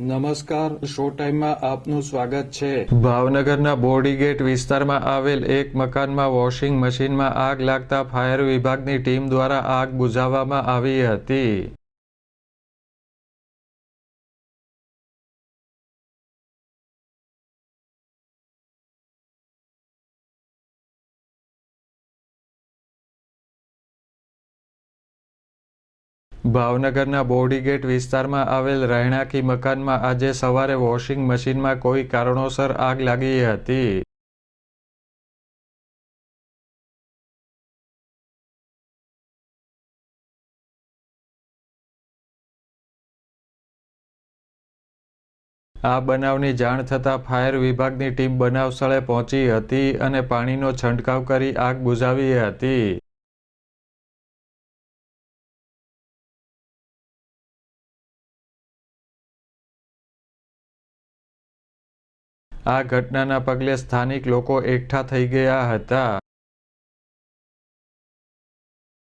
નમસ્કાર, શો ટાઈમમાં આપનું સ્વાગત છે. ભાવનગરના બોડીગેટ વિસ્તારમાં આવેલ એક મકાનમાં વોશિંગ મશીનમાં આગ લાગતા ફાયર વિભાગની ટીમ દ્વારા આગ બુઝાવવામાં આવી હતી. ભાવનગરના બોડીગેટ વિસ્તારમાં આવેલ રહેણાંકી મકાનમાં આજે સવારે વોશિંગ મશીનમાં કોઈ કારણોસર આગ લાગી હતી. આ બનાવની જાણ થતાં ફાયર વિભાગની ટીમ બનાવ સ્થળે પહોંચી હતી અને પાણીનો છંટકાવ કરી આગ બુઝાવી હતી. આ ઘટનાના પગલે સ્થાનિક લોકો એકઠા થઈ ગયા હતા.